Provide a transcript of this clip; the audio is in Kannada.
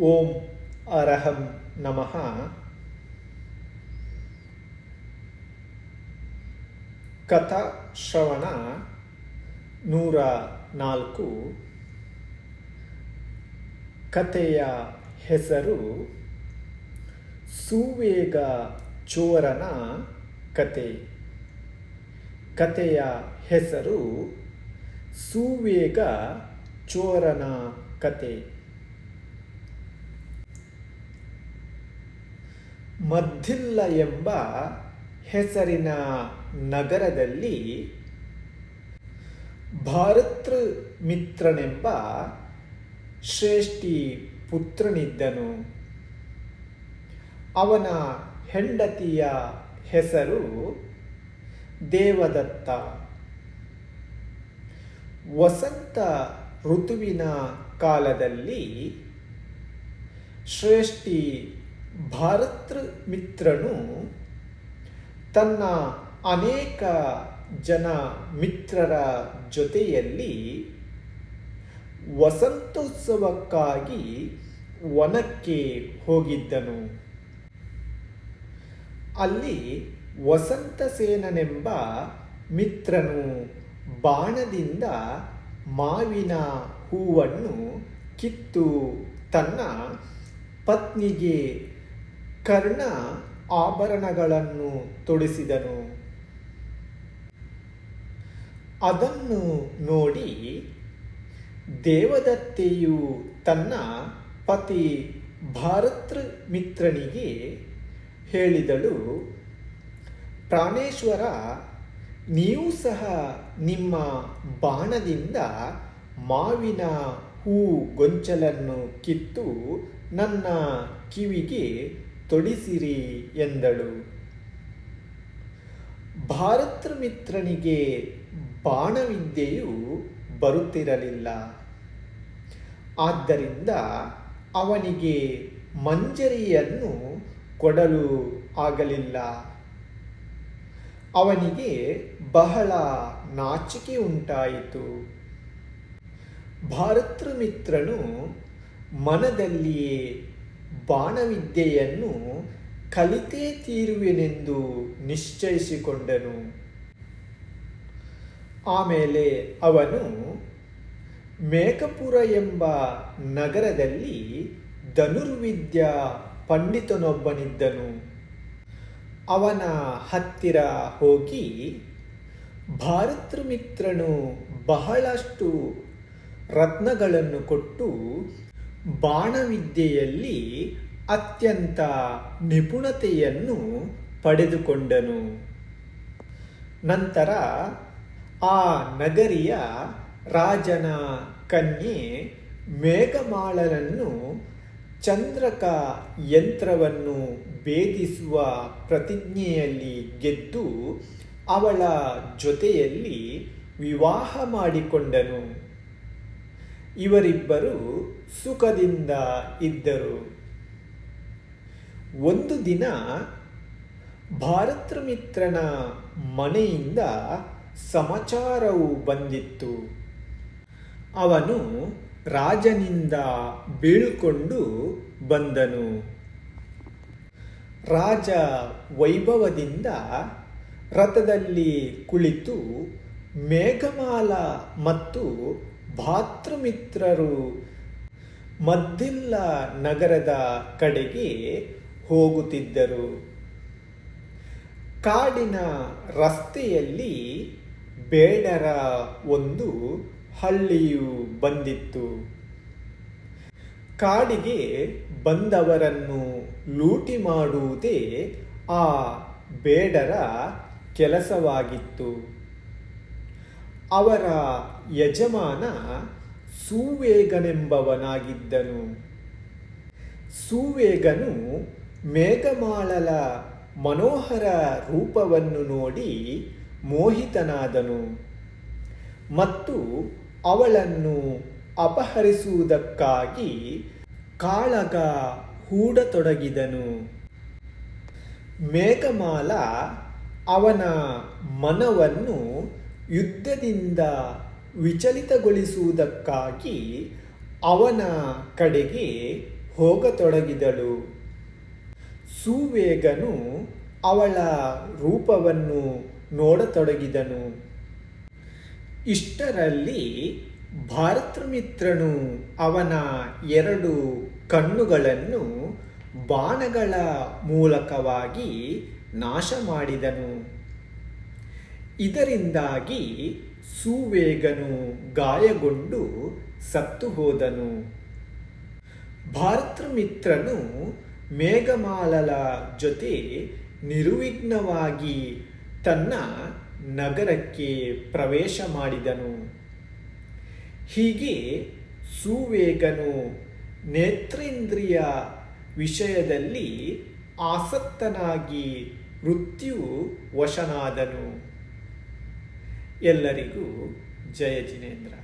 ಓಂ ಅರಹಂ ನಮಃ ಕಥಾ ಶ್ರವಣ ನೂರ ನಾಲ್ಕು ಕಥೆಯ ಹೆಸರು ಸುವೇಗ ಚೋರನ ಕತೆ ಕಥೆಯ ಹೆಸರು ಸುವೇಗ ಚೋರನ ಕತೆ ಮದ್ದಿಲ್ಲ ಎಂಬ ಹೆಸರಿನ ನಗರದಲ್ಲಿ ಭಾರತೃ ಮಿತ್ರನೆಂಬ ಶ್ರೇಷ್ಠಿ ಪುತ್ರನಿದ್ದನು. ಅವನ ಹೆಂಡತಿಯ ಹೆಸರು ದೇವದತ್ತ. ವಸಂತ ಋತುವಿನ ಕಾಲದಲ್ಲಿ ಶ್ರೇಷ್ಠಿ ಭಾರತೃ ಮಿತ್ರನು ತನ್ನ ಅನೇಕ ಜನ ಮಿತ್ರರ ಜೊತೆಯಲ್ಲಿ ವಸಂತೋತ್ಸವಕ್ಕಾಗಿ ವನಕ್ಕೆ ಹೋಗಿದ್ದನು. ಅಲ್ಲಿ ವಸಂತಸೇನನೆಂಬ ಮಿತ್ರನು ಬಾಣದಿಂದ ಮಾವಿನ ಹೂವನ್ನು ಕಿತ್ತು ತನ್ನ ಪತ್ನಿಗೆ ಕರ್ಣ ಆಭರಣಗಳನ್ನು ತೊಡಿಸಿದನು. ಅದನ್ನು ನೋಡಿ ದೇವದತ್ತೆಯು ತನ್ನ ಪತಿ ಭಾರತೃ ಮಿತ್ರನಿಗೆ ಹೇಳಿದಳು, ಪ್ರಾಣೇಶ್ವರ, ನೀವು ಸಹ ನಿಮ್ಮ ಬಾಣದಿಂದ ಮಾವಿನ ಹೂ ಗೊಂಚಲನ್ನು ಕಿತ್ತು ನನ್ನ ಕಿವಿಗೆ ತೊಡಿಸಿರಿ ಎಂದಳು. ಭಾರತ ಮಿತ್ರನಿಗೆ ಬಾಣವಿದ್ಯೆಯು ಬರುತ್ತಿರಲಿಲ್ಲ. ಆದ್ದರಿಂದ ಅವನಿಗೆ ಮಂಜರಿಯನ್ನು ಕೊಡಲು ಆಗಲಿಲ್ಲ. ಅವನಿಗೆ ಬಹಳ ನಾಚಿಕೆ ಉಂಟಾಯಿತು. ಭಾರತೃ ಮಿತ್ರನು ಮನದಲ್ಲಿಯೇ ಬಾಣವಿದ್ಯೆಯನ್ನು ಕಲಿತೇ ತೀರುವೆನೆಂದು ನಿಶ್ಚಯಿಸಿಕೊಂಡನು. ಆಮೇಲೆ ಅವನು ಮೇಕಪುರ ಎಂಬ ನಗರದಲ್ಲಿ ಧನುರ್ವಿದ್ಯ ಪಂಡಿತನೊಬ್ಬನಿದ್ದನು. ಅವನ ಹತ್ತಿರ ಹೋಗಿ ಭಾರತೃಮಿತ್ರನು ಬಹಳಷ್ಟು ರತ್ನಗಳನ್ನು ಕೊಟ್ಟು ಬಾಣವಿದ್ಯೆಯಲ್ಲಿ ಅತ್ಯಂತ ನಿಪುಣತೆಯನ್ನು ಪಡೆದುಕೊಂಡನು. ನಂತರ ಆ ನಗರಿಯ ರಾಜನ ಕನ್ಯೆ ಮೇಘಮಾಳನನ್ನು ಚಂದ್ರಕ ಯಂತ್ರವನ್ನು ಭೇದಿಸುವ ಪ್ರತಿಜ್ಞೆಯಲ್ಲಿ ಗೆದ್ದು ಅವಳ ಜೊತೆಯಲ್ಲಿ ವಿವಾಹ ಮಾಡಿಕೊಂಡನು. ಇವರಿಬ್ಬರು ಸುಖದಿಂದ ಇದ್ದರು. ಒಂದು ದಿನ ಭಾರತೃಮಿತ್ರನ ಮನೆಯಿಂದ ಸಮಾಚಾರವು ಬಂದಿತ್ತು. ಅವನು ರಾಜನಿಂದ ಬೀಳ್ಕೊಂಡು ಬಂದನು. ರಾಜ ವೈಭವದಿಂದ ರಥದಲ್ಲಿ ಕುಳಿತು ಮೇಘಮಾಲ ಮತ್ತು ಭಾತೃಮಿತ್ರರು ಮದ್ದಿಲ್ಲ ನಗರದ ಕಡೆಗೆ ಹೋಗುತ್ತಿದ್ದರು. ಕಾಡಿನ ರಸ್ತೆಯಲ್ಲಿ ಬೇಡರ ಒಂದು ಹಳ್ಳಿಯು ಬಂದಿತ್ತು. ಕಾಡಿಗೆ ಬಂದವರನ್ನು ಲೂಟಿ ಮಾಡುವುದೇ ಆ ಬೇಡರ ಕೆಲಸವಾಗಿತ್ತು. ಅವರ ಯಜಮಾನ ಸುವೇಗನೆಂಬವನಾಗಿದ್ದನು. ಸುವೇಗನು ಮೇಘಮಾಳಲ ಮನೋಹರ ರೂಪವನ್ನು ನೋಡಿ ಮೋಹಿತನಾದನು. ಮತ್ತು ಅವಳನ್ನು ಅಪಹರಿಸುವುದಕ್ಕಾಗಿ ಕಾಳಗ ಹೂಡತೊಡಗಿದನು. ಮೇಘಮಾಲ ಅವನ ಮನವನ್ನು ಯುದ್ಧದಿಂದ ವಿಚಲಿತಗೊಳಿಸುವುದಕ್ಕಾಗಿ ಅವನ ಕಡೆಗೆ ಹೋಗತೊಡಗಿದಳು. ಸುವೇಗನು ಅವಳ ರೂಪವನ್ನು ನೋಡತೊಡಗಿದನು. ಇಷ್ಟರಲ್ಲಿ ಭಾರತಮಿತ್ರನು ಅವನ ಎರಡು ಕಣ್ಣುಗಳನ್ನು ಬಾಣಗಳ ಮೂಲಕವಾಗಿ ನಾಶ ಮಾಡಿದನು ಇದರಿಂದಾಗಿ ಸುವೇಗನು ಗಾಯಗೊಂಡು ಸತ್ತು ಹೋದನು. ಭಾರತೃಮಿತ್ರನು ಮೇಘಮಾಲಲ ಜೊತೆ ನಿರ್ವಿಘ್ನವಾಗಿ ತನ್ನ ನಗರಕ್ಕೆ ಪ್ರವೇಶ ಮಾಡಿದನು. ಹೀಗೆ ಸುವೇಗನು ನೇತ್ರೇಂದ್ರಿಯ ವಿಷಯದಲ್ಲಿ ಆಸಕ್ತನಾಗಿ ಮೃತ್ಯು ವಶನಾದನು. ಎಲ್ಲರಿಗೂ ಜಯ ಜಿನೇಂದ್ರ.